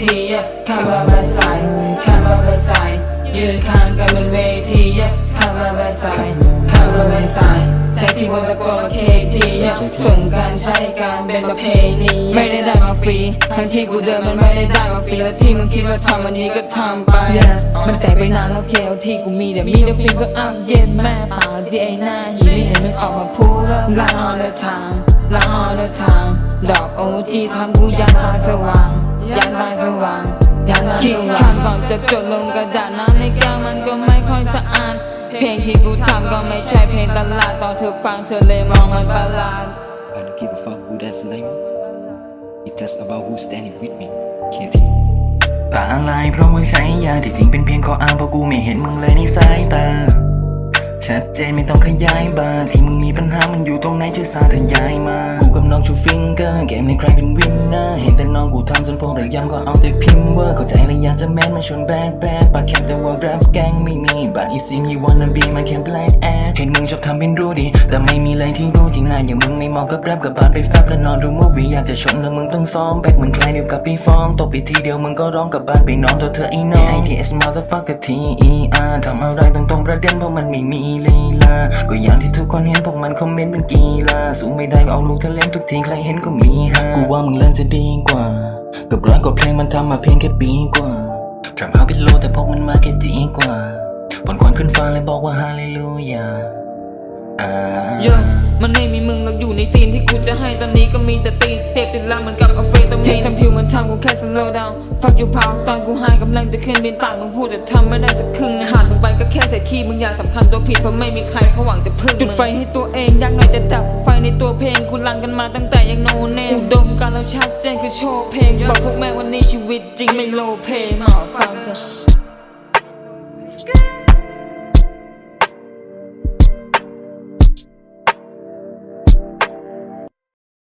ทีเข้ามามาใส่เข้ามามาใส่แท็กซี่บนตะโกนเคทีเข้ามามาใส่เข้ามามาใส่ยืนข้างกันบนเวทีเข้ามามาใส่เข้ามามาใส่แท็กซี่บนตะโกนเคทีส่งการใช้การเป็นประเพณีไม่ได้ได้มาฟรีทั้งที่กูเดินมันไม่ได้ได้มาฟรีและที่มึงคิดว่าทำวันนี้ก็ทำไปมันแตกไปนานแล้วเคลที่กูมีแต่มีแต่ฟิล์มก็อัพเย็นแม่เปล่าที่ไอ้หน้าหีไม่เห็นมึงออกมาพูดแล้วลาออนเดอะทางลาออนเดอะทางดอกโอจีทำกูยันมาสว่าง จะจดลงกระดาษน้ำในแก้วมันก็ไม่ค่อยสะอาด เพลงที่กูทำก็ไม่ใช่เพลงตลาดตอนเธอฟังเธอเลยมองมันประหลาด I don't give a fuck who that's like It's just about who's standing with me KT ตาลายเพราะว่าใช้ยาที่จริงเป็นเพียงข้ออ้างเพราะกูไม่เห็นมึงเลยในสายตา ชัดเจนไม่ต้องขยายบาที่มึงมีปัญหามันอยู่ตรงไหนช่วยสาธยายมา กูกับน้องชูฟิงเกอร์เกมในใครเป็นวินเนอร์เห็นแต่น้องกูทำจนพวกเราย้ำก็เอาแต่พิมพ์เวอร์เข้าใจเลยอยากจะแมนมาชวนแบดแบดปากแคบแต่ว่าแรปแกงไม่มีบัตอีซีมีวันนบีมาแค่แบล็กแอดเห็นมึงชอบทำเป็นรู้ดี แต่ไม่มีเลยที่รู้จริงนะอย่างมึงไม่มาะกับแรปกับบาร์ไปแฟบและนอนดูมูวี่อยากจะชนแล้วมึงต้องซ้อมแบกมึงคล้ายเดียวกับพี่ฟองตบไปทีเดียวมึงก็ร้องกับบ้านไปนอนตัวเธอไอ้น้อง ITS motherfucker T E R ทำอะไรตรงประเด็นเพราะมันไม่มีลีลา ก็อย่างที่ทุกคนเห็นพวกมันคอมเมนต์เป็นกีฬา สูงไม่ได้ก็เอาลูกเธอเล่นทุกทีใครเห็นก็มีฮากูว่ามึงเล่นจะดีกว่า กับร้อยกว่าเพลงมันทำมาเพียงแค่ปีกว่าทำเอาเป็นโลแต่พวกมันมาแค่ดีกว่าบนควันขึ้นฟ้าเลยบอกว่าฮาเลลูยาอ่า เยอะมันไม่มีมึงหรอกอยู่ในซีนที่กูจะให้ตอนนี้ก็มีแต่ตีนเสพติดแล้วเหมือนกับเอาเฟ ตามีนเทสัมพิวมันทำกูแค่ slow down fuck you pal ตอนกูหายกำลังจะขึ้นบินปากมึงพูดแต่ทำไม่ได้สักครึ่งนะขาดมึงไปก็แค่ใส่ขี้มึงอย่าสำคัญตัวผิดเพราะไม่มีใครเขาหวังจะพึ่งจุดไฟให้ตัวเองอยากหน่อยจะดับไฟในตัวเพลงกูลังกันมาตั้งแต่ยังโนเนมอุดมการณ์เราชัดเจนคือโชว์เพลงบอกพวกแม่งวันนี้ชีวิตจริงไม่โลเพมาฟังกัน